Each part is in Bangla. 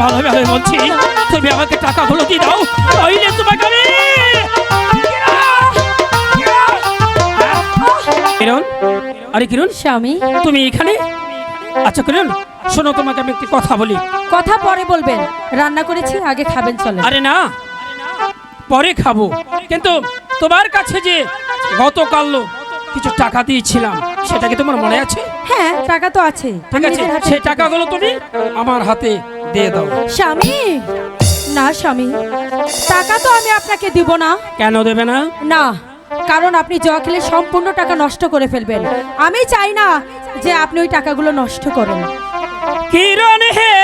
ভালোভাবে বলছি তুমি আমাকে টাকাগুলো দিয়ে দাও। নইলে তোমাকে আমি। কিরণ? আরে কিরণ স্বামী। তুমি এখানে? আচ্ছা কিরণ শোনো তোমাকে আমি একটি কথা বলি। কথা পরে বলবেন। রান্না করেছি আগে খাবেন চলে আরে না পরে খাব। কিন্তু তোমার কাছে যে গতকাল কিছু টাকা দিয়েছিলাম সেটা কি তোমার মনে আছে? হ্যাঁ টাকা তো আছে। ঠিক আছে সেই টাকাগুলো তুমি আমার হাতে দিয়ে দাও। স্বামী? না স্বামী। টাকা তো আমি আপনাকে দিব না। কেন দেবে না? না কারণ আপনি জয়া খেলে সম্পূর্ণ টাকা নষ্ট করে ফেলবেন। আমি চাই না যে আপনি ওই টাকাগুলো নষ্ট করেন। কিরণ হে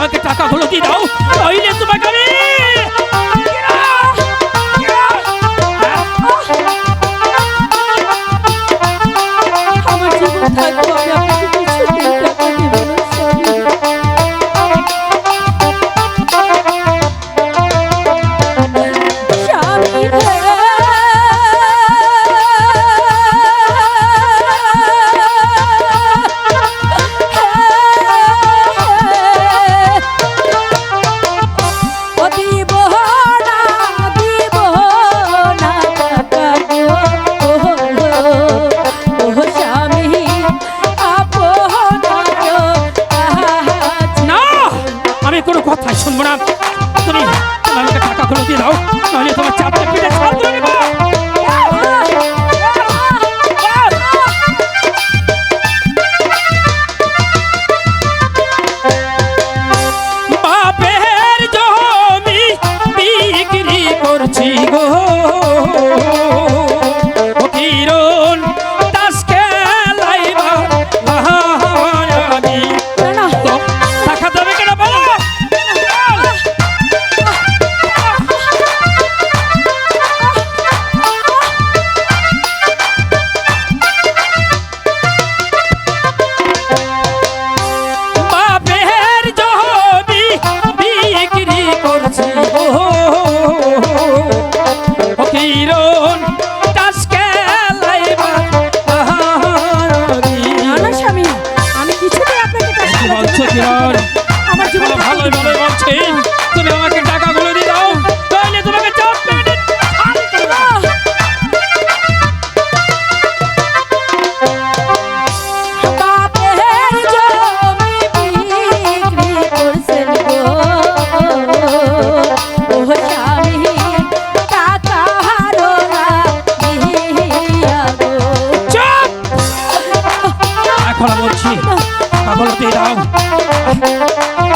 আমাকে টাকাগুলো দিয়ে দাও। Thank you.